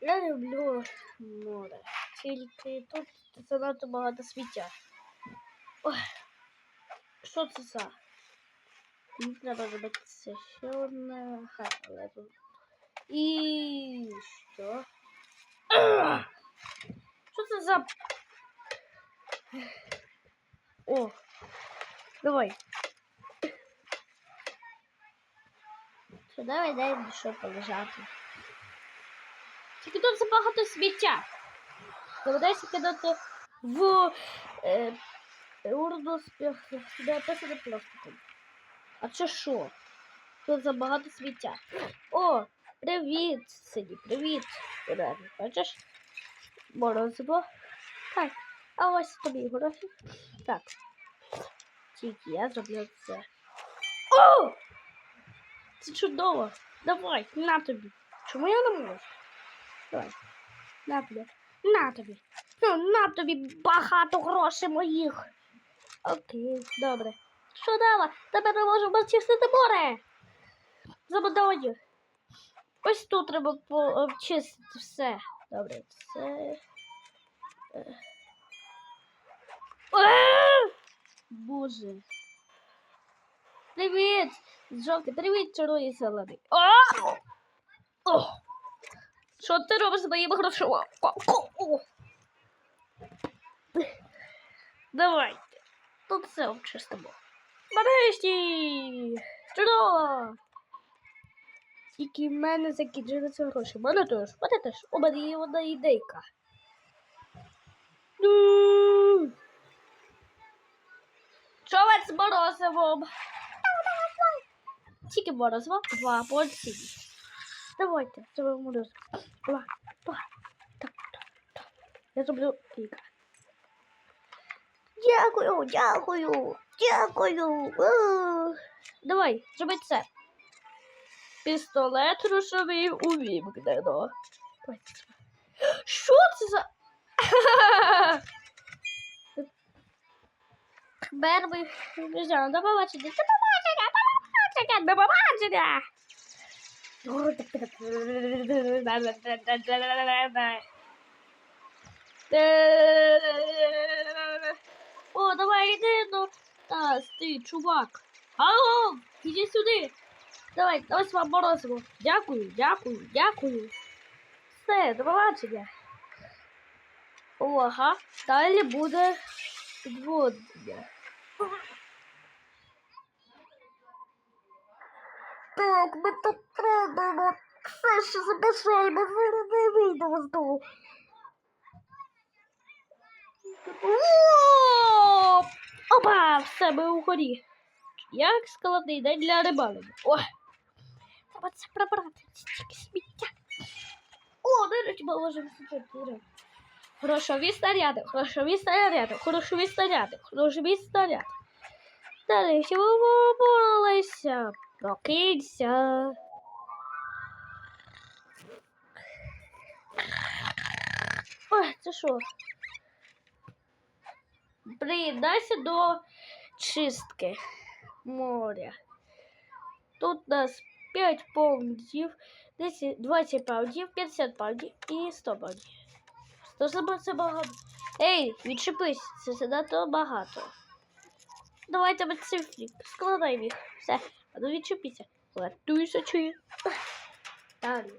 Я люблю море. Тільки тут занадто багато сміття. Ой, що це за? Не треба зробити це ще одне хай. І що? Що це за? О, давай. Давай дай що полежати. Тільки тут забагато сміття. Доведеться кидати в е, урну де написано пластиком. А це що? Тут забагато сміття. О, привіт, сині, привіт. Реально, бачиш? Морозиво. Так, а ось тобі гроші. Так. Тільки я зроблю це. О! Це чудово. Давай, на тобі. Чому я не можу? Давай. На тобі. На тобі. Ну, на тобі багато грошей моїх. Окей, добре. Чудово, тепер ми можемо чистити море. Забудовою. Ось тут треба почистити все. Добре, це. Е. Е! Боже. Привіт! Жовтий, привіт, червоний зелений. О! Що ти робиш з моїми грошима? Давайте. Тут все обчистимо. Нарешті! Чудово! Тільки в мене закінчилися гроші. Мене теж, мене теж. У мене є одна ідейка. Човець з морозивом. Тільки морозиво, два польці. Давайте, зробимо морозиво. Два, два. Так, так, так. Я зроблю кілька. Дякую, дякую, дякую. Давай, зроби це. Пістолет рушовий увімкнено. Що це за. Тепер ми біжимо. До побачення. До побачення. О, давай іди, ну. А, ти, чувак. Алло, іди сюди. Давай, ось вам морозиво. Дякую, дякую, дякую. Все, до побачення. Ага, далі буде відводення. Так, ми тут робимо. Все, що забажаємо, зараз не вийдемо з дому. Опа, все, ми угорі. Як складний день для рибалення. О! Треба це прибрати, стільки сміття. О, речі, ми можемо сидіти. Грошові снаряди, грошові снаряди, грошові снаряди, грошові снаряди. Далі, що ви поборолися? Прокинься. Ой, це що? Приєднайся до чистки моря. Тут у нас 5 паундів, 10, 20 паундів, 50 паундів і 100 паундів. 100 це багато. Ей, відчепись, це занадто багато. Давайте ми цифрі, складаємо їх. Все, а ну відчепіться. Латуйся чую. Далі.